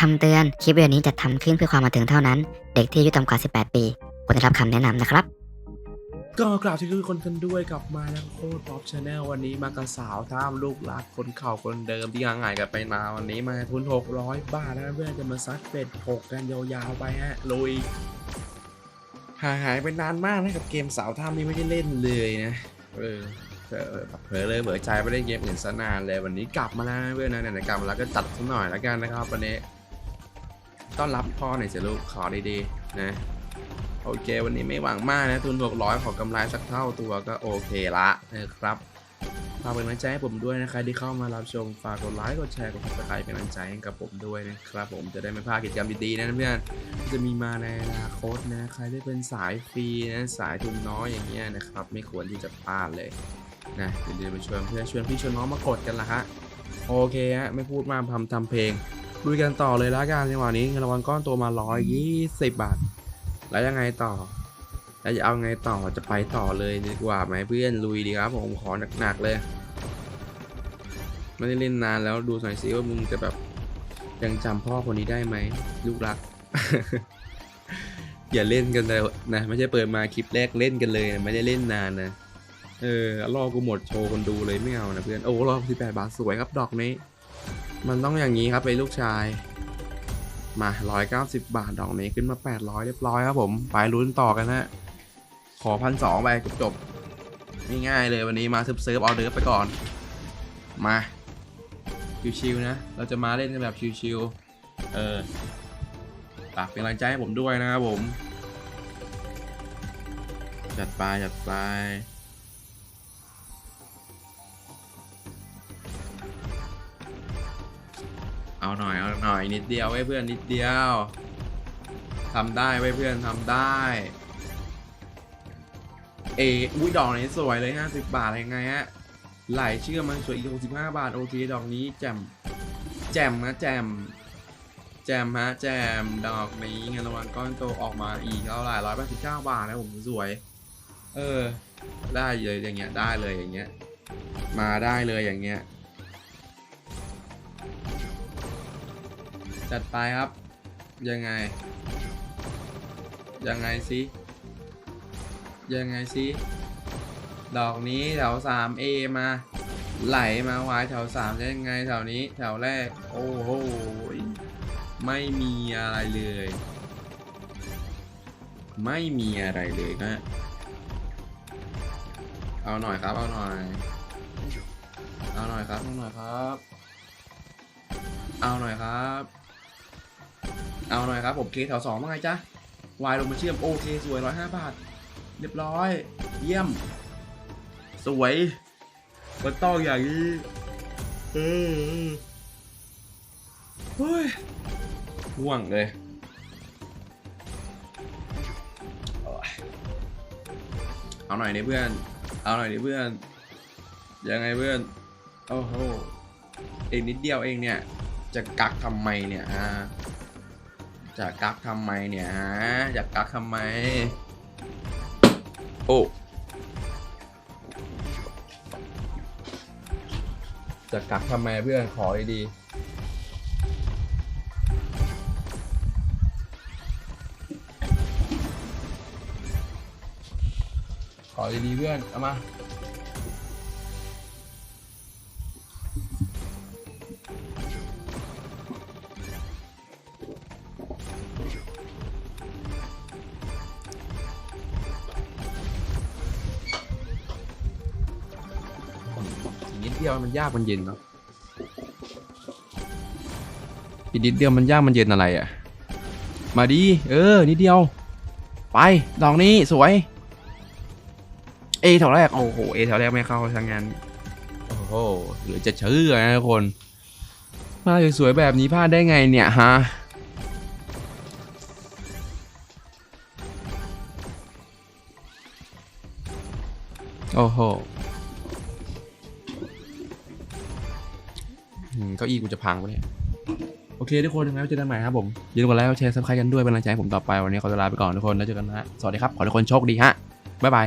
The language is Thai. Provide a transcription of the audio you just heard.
คำเตือน คลิปวิดีโอนี้จะทำขึ้นเพื่อความบันเทิงเท่านั้น เด็กที่อายุต่ำกว่า 18 ปีควรได้รับคำแนะนำนะครับ ก็กล่าวที่ทุกคนกันด้วยกับมาแล้วโคตรป๊อปชาแนลวันนี้มากับสาวท่ามลูกรักคนเข่าคนเดิมที่ห่างหายกันไปนานวันนี้มาทุน600 บาทนะเพื่อนจะมาซัดเป็ดหกกันยาวๆไปฮะลุยห่างหายไปนานมากนะกับเกมสาวท่ามนี่ไม่ได้เล่นเลยนะเออเผลอเลยเบื่อใจไม่ได้เกมอื่นซะนานเลยวันนี้กลับมาแล้วเพื่อนนะไหนๆกลับมาแล้วก็จัดสักหน่อยแล้วกันนะครับวันนี้ ต้อนรับพ่อหน่อยสิลูกขอดีๆนะโอเค วันนี้ไม่หวังมากนะทุน600ขอกำไรสักเท่าตัวก็โอเคละนะครับฝากเป็นกำลังใจให้ผมด้วยนะใครที่เข้ามารับชมฝากกดไลค์กดแชร์กดติดตามเป็นกำลังใจให้กับผมด้วยนะครับผมจะได้ไม่พลาดกิจกรรมดีๆนะเพื่อนจะมีมาในอนาคตนะใครที่เป็นสายฟรีนะสายทุนน้อยอย่างเงี้ยนะครับ ไม่ควรที่จะพลาดเลยนะเดี๋ยวไปชวนเพื่อนชวนพี่ชวนน้องมากดกันละฮะโอเคฮะไม่พูดมากทำทำเพลง ลุยกันต่อเลยละกันในวันนี้เงินรางวัลก้อนตัวมา 120 บาท แล้วยังไงต่อ แล้วจะเอาไงต่อจะไปต่อเลยดีกว่าไหมเพื่อนลุยดีครับผมขอหนักๆเลยไม่ได้เล่นนานแล้วดูหน่อยสิว่ามึงจะแบบยังจำพ่อคนนี้ได้ไหมลูกรัก อย่าเล่นกันเลยนะไม่ใช่เปิดมาคลิปแรกเล่นกันเลยนะไม่ได้เล่นนานนะเออรอกูหมดโชว์คนดูเลยไม่เอานะเพื่อนโอ้รอบ18บาทสวยครับดอกนี้ มันต้องอย่างนี้ครับไปลูกชาย มา 190 บาทดอกนี้ขึ้นมา 800 เรียบร้อยครับผม ไปลุ้นต่อกันฮะ ขอพันสองไปจบจบง่ายๆเลยวันนี้มาเซิร์ฟเซิร์ฟออเดอร์ไปก่อน มา ชิวๆนะ เราจะมาเล่นกันแบบชิวๆเออฝากเป็นกำลังใจให้ผมด้วยนะครับผม จัดไปจัดไป เอาหน่อยเอาหน่อยนิดเดียวไว้เพื่อนนิดเดียวทำได้ไว้เพื่อนทำได้ เออุ้ยดอกนี้สวยเลย 50 บาทยังไงฮะไหลเชื่อมันสวยอีก65 บาท โอเค ดอกนี้แจมแจมนะแจมแจมฮะแจมดอกนี้เงินรางวัลก้อนโตออกมาอีกเท่าไหร่ร้อยแปดสิบเก้าบาทนะผมสวย เออ ได้เลยอย่างเงี้ยได้เลยอย่างเงี้ย มาได้เลยอย่างเงี้ย จัดไปครับ ยังไง ยังไงสิยังไงสิดอกนี้แถว 3A มา ไหลมาวายแถว3จะยังไงแถวนี้แถวแรก โอ้โหไม่มีอะไรเลย ไม่มีอะไรเลยนะเอาหน่อยครับ เอาหน่อย เอาหน่อยครับ เอาหน่อยครับ เอาหน่อยครับ เอาหน่อยครับผมเคแถวสองว่าไงจ๊ะวายลงมาเชื่อมโอเคสวยร้อยห้าบาท เรียบร้อย เยี่ยม สวยมันต้องอย่างนี้เออเฮ้ยห่วงเลยโอ้ยเอาหน่อยดิเพื่อน เอาหน่อยดิเพื่อน ยังไงเพื่อน โอ้โหเองนิดเดียวเองเนี่ย จะกักทำไมเนี่ยฮะ จะกักทำไมเนี่ยฮะจะกักทำไม โอ้จะกักทำไมเพื่อนขอดีขอดีๆเพื่อน เอามา เดียวมันยากมันเย็นเนาะอีกนิดเดียวมันยากมันเย็นอะไรอะ่ะ มาดีเออนิดเดียว ไปดอกนี้สวย เอแถวแรกโอ้โหเอแถวแรกไม่เข้าทั้งงานโอ้โหเหลือจะเชื่อนะทุกคนมาสวยๆแบบนี้พลาดได้ไงเนี่ยฮะโอ้โห เก้าอี้กูจะพังปะเนี่ยโอเคทุกคนยังไงไว้เจอกันใหม่ครับผมอย่าลืมกดไลค์กดแชร์ซับสไครต์กันด้วยเป็นกำลังใจให้ผมต่อไปวันนี้ขอตัวลาไปก่อนทุกคนแล้วเจอกันนะฮะสวัสดีครับขอทุกคนโชคดีฮะบ๊ายบาย